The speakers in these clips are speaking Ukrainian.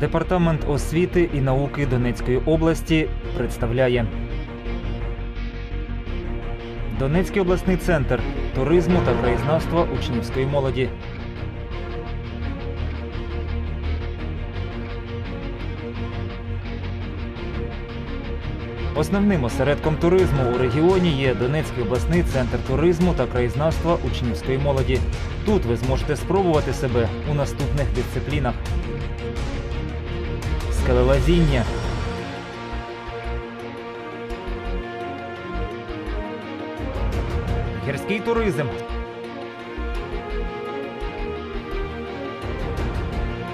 Департамент освіти і науки Донецької області представляє Донецький обласний центр туризму та краєзнавства учнівської молоді. Основним осередком туризму у регіоні є Донецький обласний центр туризму та краєзнавства учнівської молоді. Тут ви зможете спробувати себе у наступних дисциплінах: скелелазіння, гірський туризм,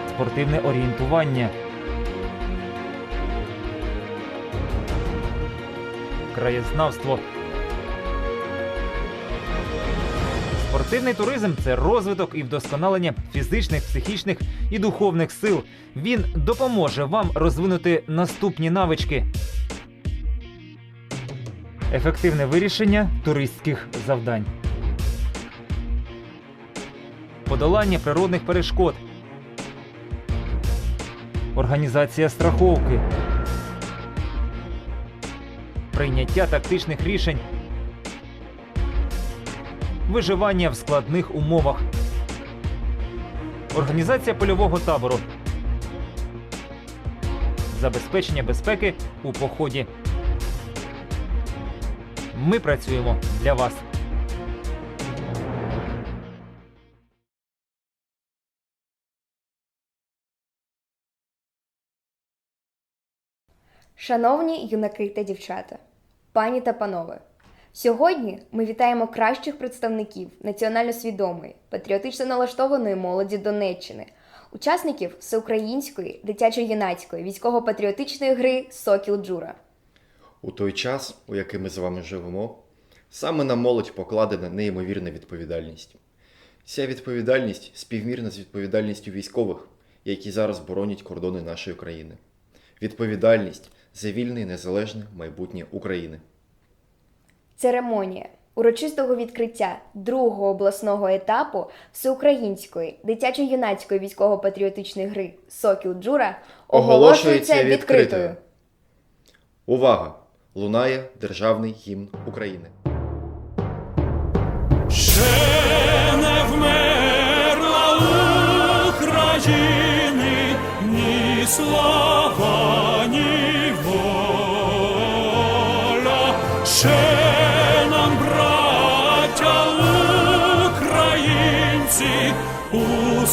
спортивне орієнтування. краєзнавство. Спортивний туризм це розвиток і вдосконалення фізичних, психічних і духовних сил. Він допоможе вам розвинути наступні навички. Ефективне вирішення туристських завдань. Подолання природних перешкод. Організація страховки прийняття тактичних рішень, виживання в складних умовах, організація польового табору, забезпечення безпеки у поході. Ми працюємо для вас. Шановні юнаки та дівчата, пані та панове, сьогодні ми вітаємо кращих представників національно свідомої, патріотично налаштованої молоді Донеччини, учасників всеукраїнської дитячо-юнацької військово-патріотичної гри Сокіл Джура. У той час, у який ми з вами живемо, саме на молодь покладена неймовірна відповідальність. Ця відповідальність співмірна з відповідальністю військових, які зараз боронять кордони нашої країни. Відповідальність за вільне і незалежне майбутнє України. Церемонія урочистого відкриття другого обласного етапу всеукраїнської дитячо-юнацької військово-патріотичної гри Сокіл Джура оголошується відкритою. Увага! Лунає державний гімн України. Ще не вмерла України ні слава,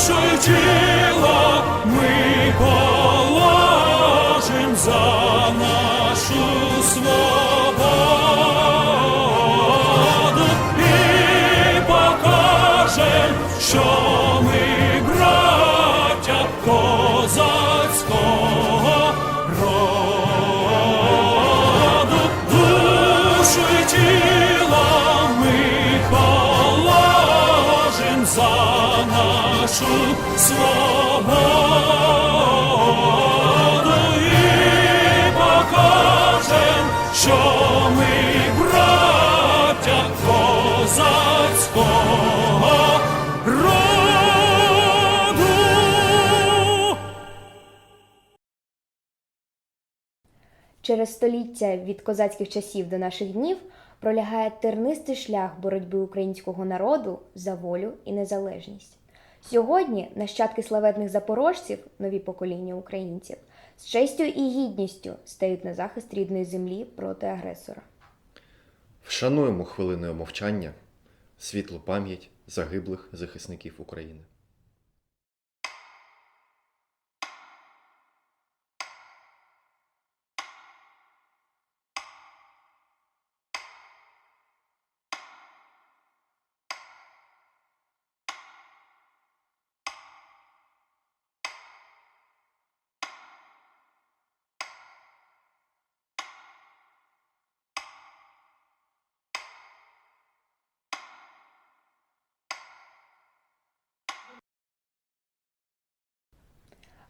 душу й нашу свободу і покажем, що ми браття козацького роду. Через століття від козацьких часів до наших днів пролягає тернистий шлях боротьби українського народу за волю і незалежність. Сьогодні нащадки славетних запорожців, нові покоління українців, з честю і гідністю стають на захист рідної землі проти агресора. Вшануємо хвилиною мовчання світлу пам'ять загиблих захисників України.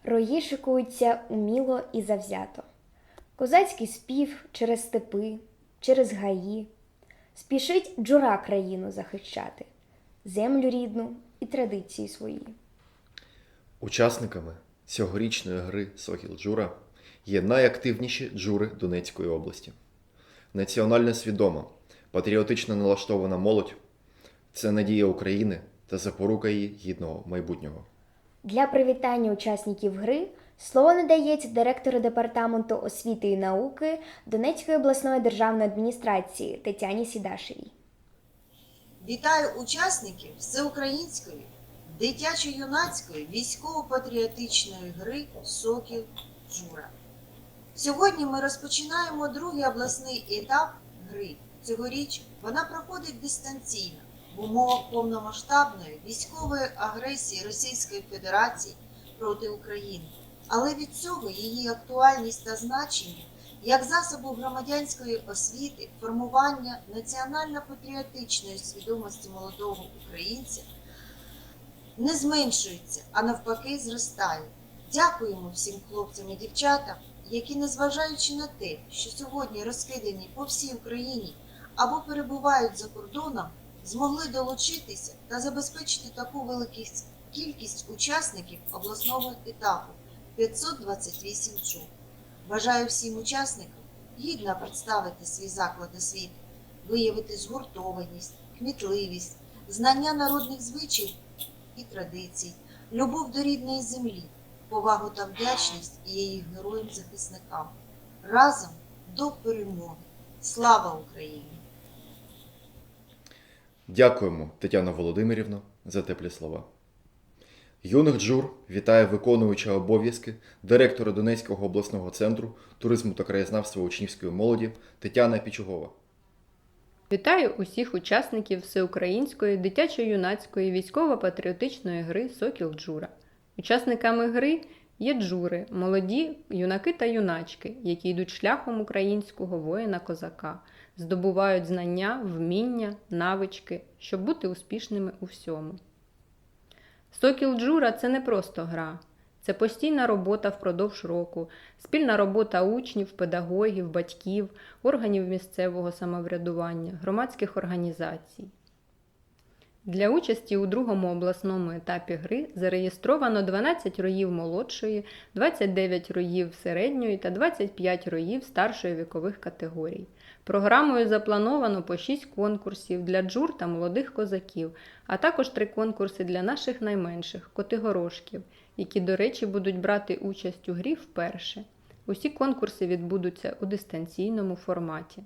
Рої шикуються уміло і завзято. Козацький спів через степи, через гаї. Спішить джура країну захищати, землю рідну і традиції свої. Учасниками цьогорічної гри Сокіл Джура є найактивніші джури Донецької області. Національно свідома, патріотично налаштована молодь це надія України та запорука її гідного майбутнього. Для привітання учасників гри слово надається директору департаменту освіти і науки Донецької обласної державної адміністрації Тетяні Сідашевій. Вітаю учасників всеукраїнської дитячо-юнацької військово-патріотичної гри Сокіл Джура. Сьогодні ми розпочинаємо другий обласний етап гри. Цьогоріч вона проходить дистанційно умовах повномасштабної військової агресії Російської Федерації проти України. Але від цього її актуальність та значення як засобу громадянської освіти, формування національно-патріотичної свідомості молодого українця не зменшується, а навпаки зростає. Дякуємо всім хлопцям і дівчатам, які, незважаючи на те, що сьогодні розкидані по всій Україні або перебувають за кордоном, змогли долучитися та забезпечити таку велику кількість учасників обласного етапу 528 чув. Бажаю всім учасникам гідно представити свій заклад освіти, виявити згуртованість, кмітливість, знання народних звичаїв і традицій, любов до рідної землі, повагу та вдячність її героям-захисникам. Разом до перемоги! Слава Україні! Дякуємо, Тетяна Володимирівна, за теплі слова. Юних Джур вітає виконуюча обов'язки директора Донецького обласного центру туризму та краєзнавства учнівської молоді Тетяна Пічугова. Вітаю усіх учасників всеукраїнської дитячо-юнацької військово-патріотичної гри Сокіл Джура. Учасниками гри є джури, молоді юнаки та юначки, які йдуть шляхом українського воїна-козака, здобувають знання, вміння, навички, щоб бути успішними у всьому. Сокіл Джура це не просто гра, це постійна робота впродовж року, спільна робота учнів, педагогів, батьків, органів місцевого самоврядування, громадських організацій. Для участі у другому обласному етапі гри зареєстровано 12 роїв молодшої, 29 роїв середньої та 25 роїв старшої вікових категорій. Програмою заплановано по 6 конкурсів для джур та молодих козаків, а також 3 конкурси для наших найменших котигорошків, які, до речі, будуть брати участь у грі вперше. Усі конкурси відбудуться у дистанційному форматі.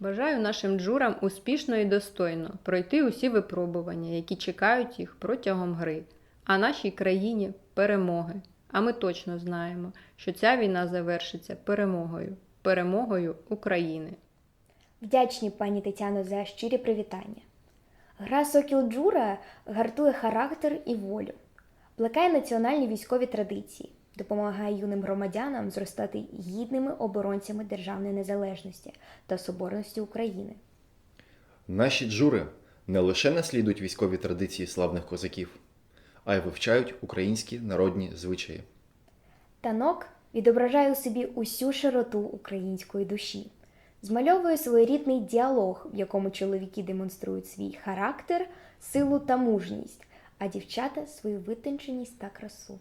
Бажаю нашим джурам успішно і достойно пройти усі випробування, які чекають їх протягом гри, а нашій країні перемоги. А ми точно знаємо, що ця війна завершиться перемогою, перемогою України. Вдячні пані Тетяно за щирі привітання. Гра Сокіл Джура гартує характер і волю, плекає національні військові традиції, допомагає юним громадянам зростати гідними оборонцями державної незалежності та соборності України. Наші джури не лише наслідують військові традиції славних козаків, а й вивчають українські народні звичаї. Танок відображає у собі усю широту української душі, змальовує своєрідний діалог, в якому чоловіки демонструють свій характер, силу та мужність, а дівчата свою витонченість та красу.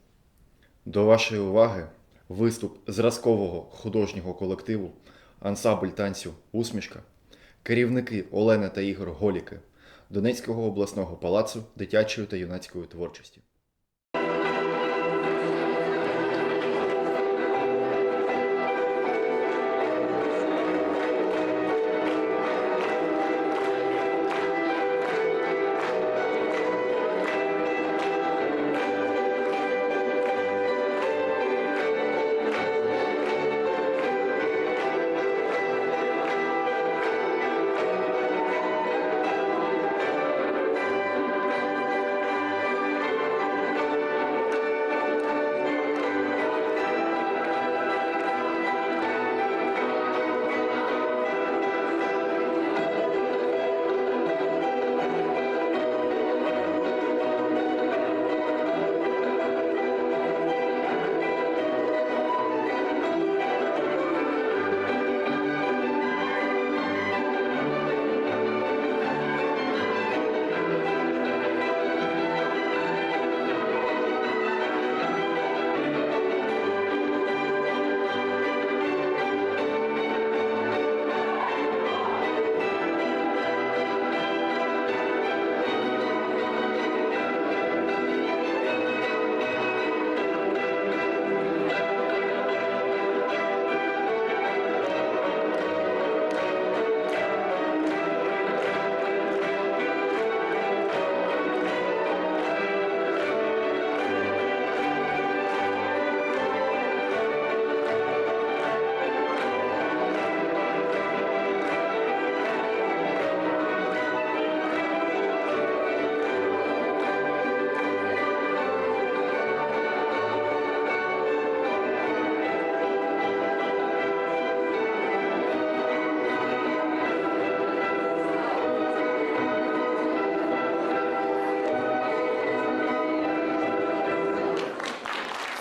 До вашої уваги виступ зразкового художнього колективу, ансамбль танцю Усмішка, керівники Олена та Ігор Голіки Донецького обласного палацу дитячої та юнацької творчості.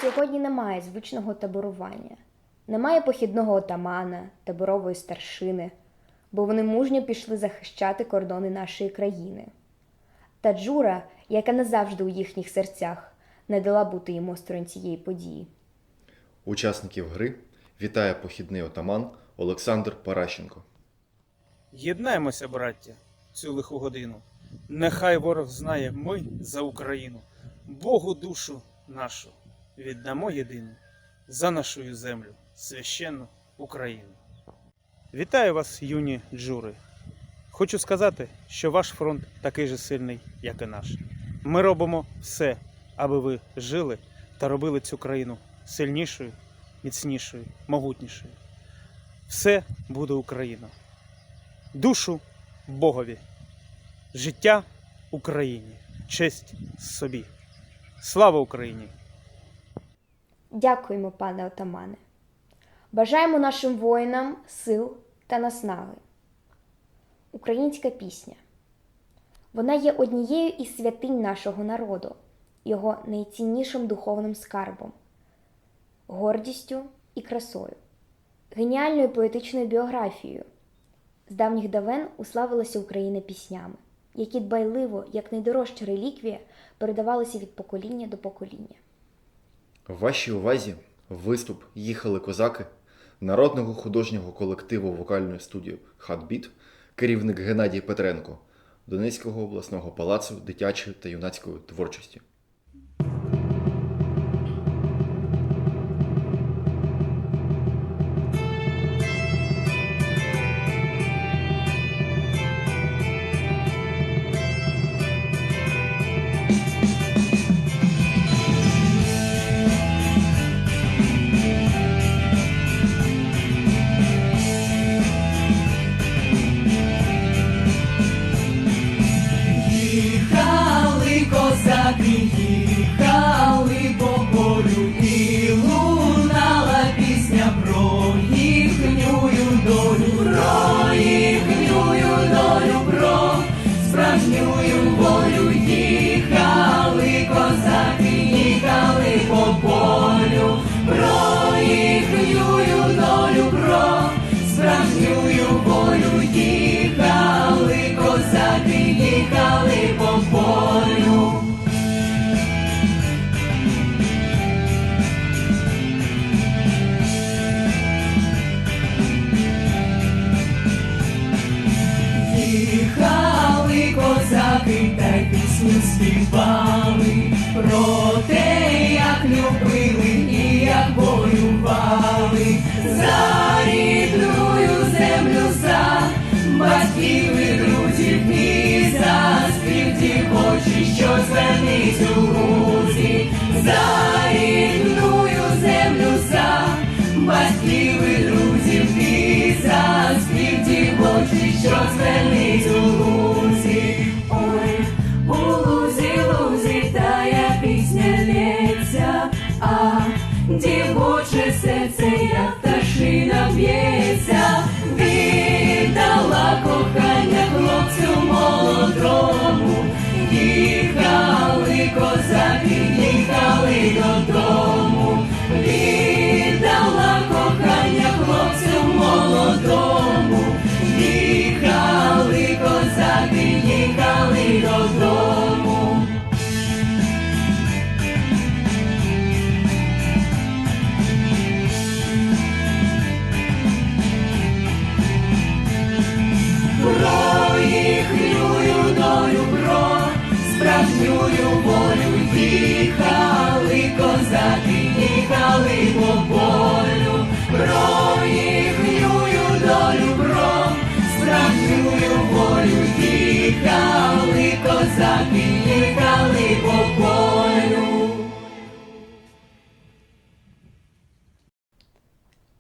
Сьогодні немає звичного таборування, немає похідного отамана, таборової старшини, бо вони мужньо пішли захищати кордони нашої країни. Та Джура, яка назавжди у їхніх серцях, не дала бути їм осторонь цієї події. Учасників гри вітає похідний отаман Олександр Паращенко. Єднаємося, браття, цю лиху годину. Нехай ворог знає ми за Україну, Богу душу нашу віддамо єдину за нашу землю, священну Україну. Вітаю вас, юні джури. Хочу сказати, що ваш фронт такий же сильний, як і наш. Ми робимо все, аби ви жили та робили цю країну сильнішою, міцнішою, могутнішою. Все буде Україна душу Богові, життя Україні, честь собі. Слава Україні! Дякуємо, пане отамане. Бажаємо нашим воїнам сил та наснаги. Українська пісня. Вона є однією із святинь нашого народу, його найціннішим духовним скарбом, гордістю і красою, геніальною поетичною біографією. З давніх давен уславилася Україна піснями, які дбайливо, як найдорожча реліквія, передавалися від покоління до покоління. В вашій увазі виступ Їхали козаки народного художнього колективу вокальної студії Хатбіт, керівник Геннадій Петренко Донецького обласного палацу дитячої та юнацької творчості. Справжнюю волю. Їхали за рідную землю, за батьків і друзів і за спів дівочі, що звернись у лузі, за рідную землю, за батьків і друзів і за спів дівочі, що звернись у лузі. Ой, у лузі, тая пісня лється, а дівоче серце, як пташина б'ється, віддала кохання хлопцю молодому, їхали козаки, їхали додому, віддала кохання хлопцю молодому, їхали по полю, про їхнюю долю, про справжнюю волю їхали козаки, їхали по полю.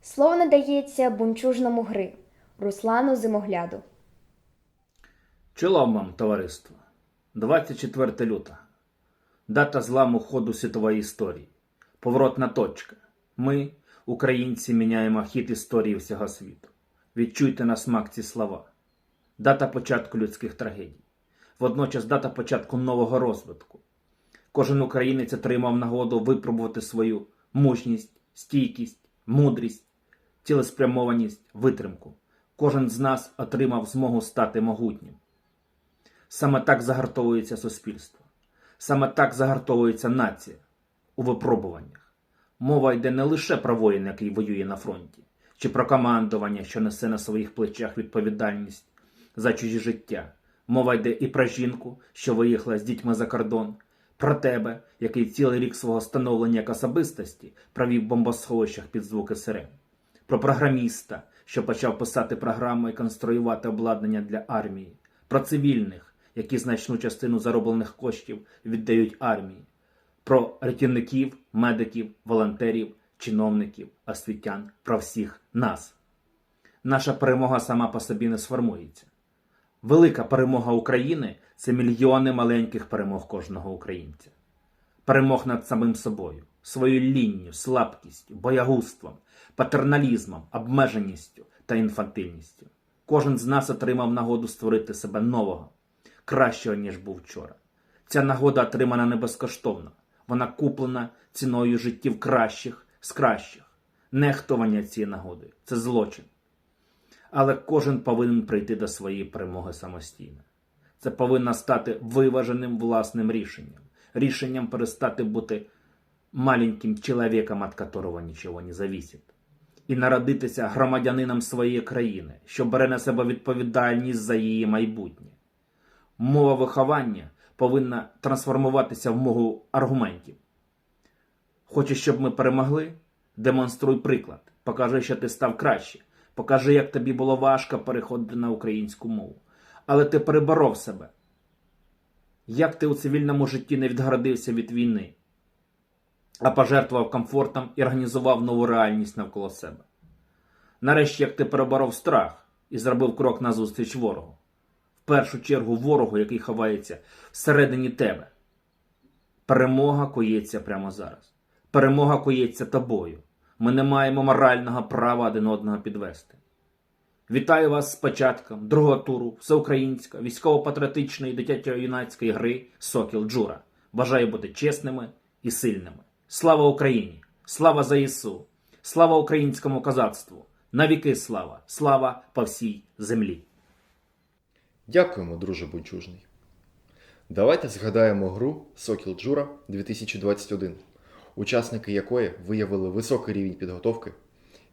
Слово надається бунчужному гри Руслану Зимогляду. Чолом вам, товариство. 24 лютого. Дата зламу ходу світової історії. Поворотна точка. Ми, українці, міняємо хід історії всього світу. Відчуйте на смак ці слова. Дата початку людських трагедій. Водночас дата початку нового розвитку. Кожен українець отримав нагоду випробувати свою мужність, стійкість, мудрість, цілеспрямованість, витримку. Кожен з нас отримав змогу стати могутнім. Саме так загартовується суспільство. Саме так загартовується нація у випробуваннях. Мова йде не лише про воїна, який воює на фронті, чи про командування, що несе на своїх плечах відповідальність за чужі життя. Мова йде і про жінку, що виїхала з дітьми за кордон, про тебе, який цілий рік свого становлення як особистості провів в бомбосховищах під звуки сирен, про програміста, що почав писати програми і конструювати обладнання для армії, про цивільних, які значну частину зароблених коштів віддають армії, про рятівників, медиків, волонтерів, чиновників, освітян, про всіх нас. Наша перемога сама по собі не сформується. Велика перемога України це мільйони маленьких перемог кожного українця. Перемог над самим собою, своєю лінню, слабкістю, боягузтвом, патерналізмом, обмеженістю та інфантильністю. Кожен з нас отримав нагоду створити себе нового, кращого, ніж був вчора. Ця нагода отримана не безкоштовно. Вона куплена ціною життів кращих з кращих. Нехтування цією нагодою це злочин. Але кожен повинен прийти до своєї перемоги самостійно. Це повинно стати виваженим власним рішенням. Рішенням перестати бути маленьким чоловіком, від которого нічого не зависить. І народитися громадянином своєї країни, що бере на себе відповідальність за її майбутнє. Мова виховання повинна трансформуватися в мову аргументів. Хочеш, щоб ми перемогли? Демонструй приклад. Покажи, що ти став краще. Покажи, як тобі було важко переходити на українську мову. Але ти переборов себе. Як ти у цивільному житті не відгородився від війни, а пожертвував комфортом і організував нову реальність навколо себе. Нарешті, як ти переборов страх і зробив крок назустріч ворогу. Першу чергу ворогу, який ховається всередині тебе. Перемога коїться прямо зараз. Перемога коїться тобою. Ми не маємо морального права один одного підвести. Вітаю вас з початком другого туру всеукраїнської військово-патріотичної дитячо-юнацької гри Сокіл Джура. Бажаю бути чесними і сильними. Слава Україні! Слава ЗСУ! Слава українському козацтву! Навіки слава! Слава по всій землі! Дякуємо, друже Бунчужний. Давайте згадаємо гру Сокіл Джура 2021, учасники якої виявили високий рівень підготовки,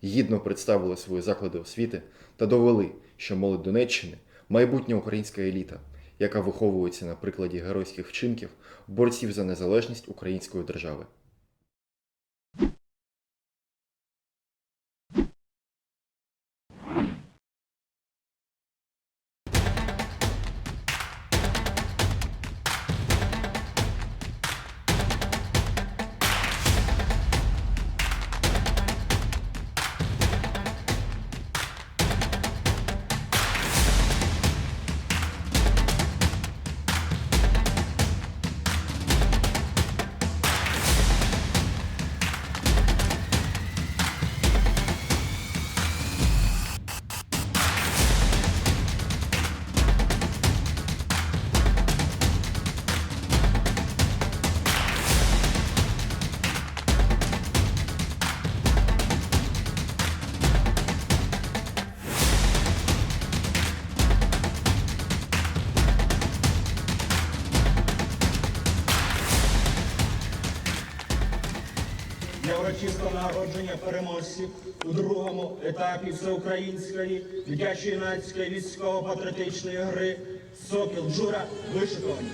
гідно представили свої заклади освіти та довели, що молодь Донеччини майбутня українська еліта, яка виховується на прикладі геройських вчинків борців за незалежність української держави. Нагородження у другому етапі всеукраїнської дитячо-юнацької військово-патріотичної гри Сокіл Джура вишиковані.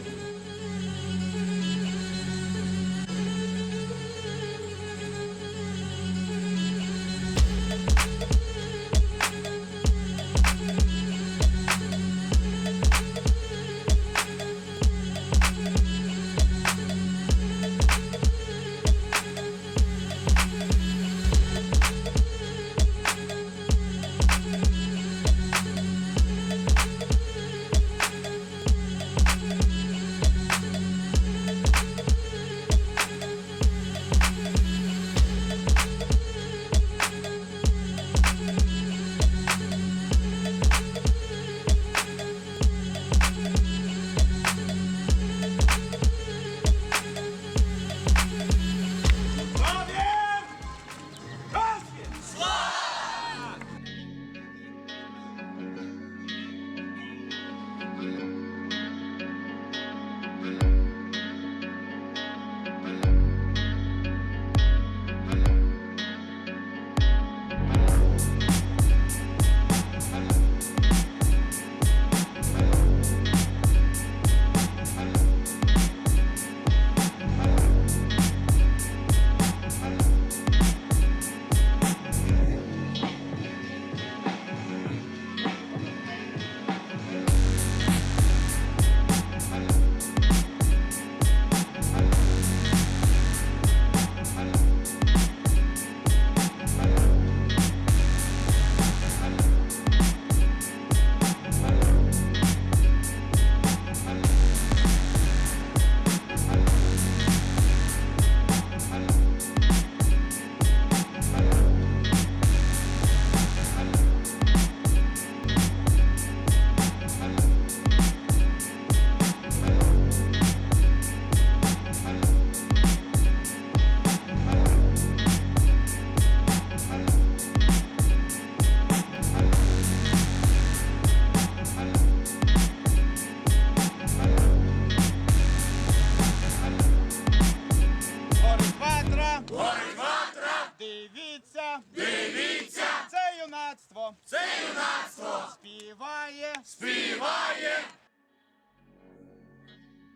Це юнацтво! Співає! Співає!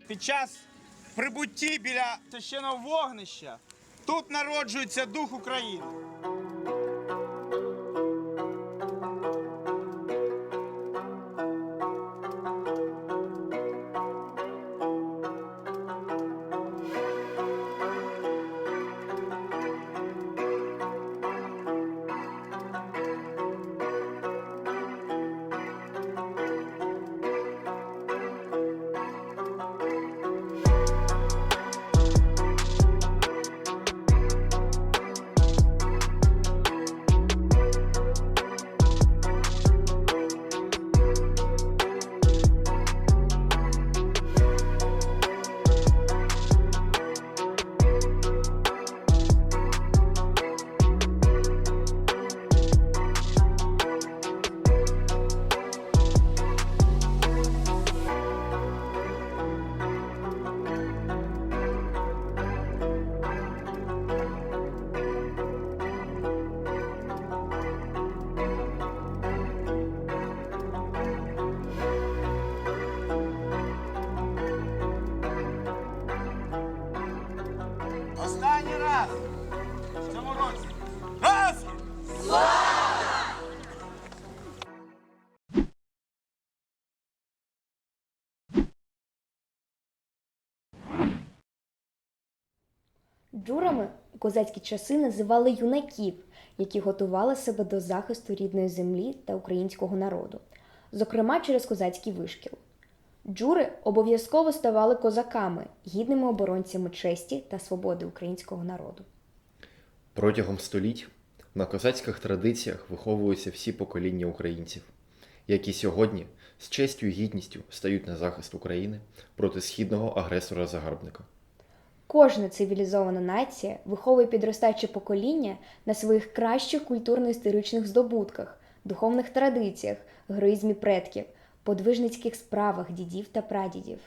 Під час прибутті біля священного вогнища тут народжується дух України. Джурами у козацькі часи називали юнаків, які готували себе до захисту рідної землі та українського народу, зокрема через козацький вишкіл. Джури обов'язково ставали козаками, гідними оборонцями честі та свободи українського народу. Протягом століть на козацьких традиціях виховуються всі покоління українців, які сьогодні з честю і гідністю стають на захист України проти східного агресора-загарбника. Кожна цивілізована нація виховує підростаюче покоління на своїх кращих культурно-історичних здобутках, духовних традиціях, героїзмі предків, подвижницьких справах дідів та прадідів.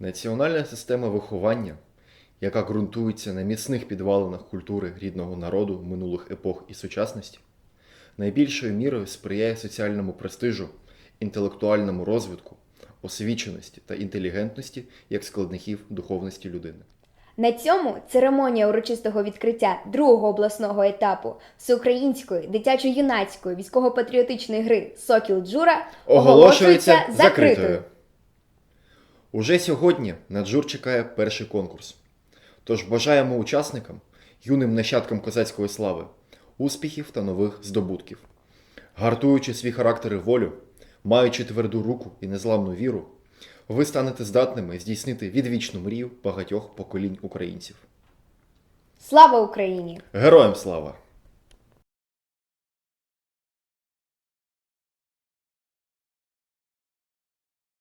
Національна система виховання, яка ґрунтується на міцних підвалинах культури рідного народу минулих епох і сучасності, найбільшою мірою сприяє соціальному престижу, інтелектуальному розвитку, освіченості та інтелігентності як складників духовності людини. На цьому церемонія урочистого відкриття другого обласного етапу всеукраїнської дитячо-юнацької військово-патріотичної гри Сокіл Джура Оголошується закритою. Уже сьогодні на Джур чекає перший конкурс. Тож бажаємо учасникам, юним нащадкам козацької слави, успіхів та нових здобутків. Гартуючи свій характер і волю, маючи тверду руку і незламну віру, ви станете здатними здійснити відвічну мрію багатьох поколінь українців. Слава Україні! Героям слава!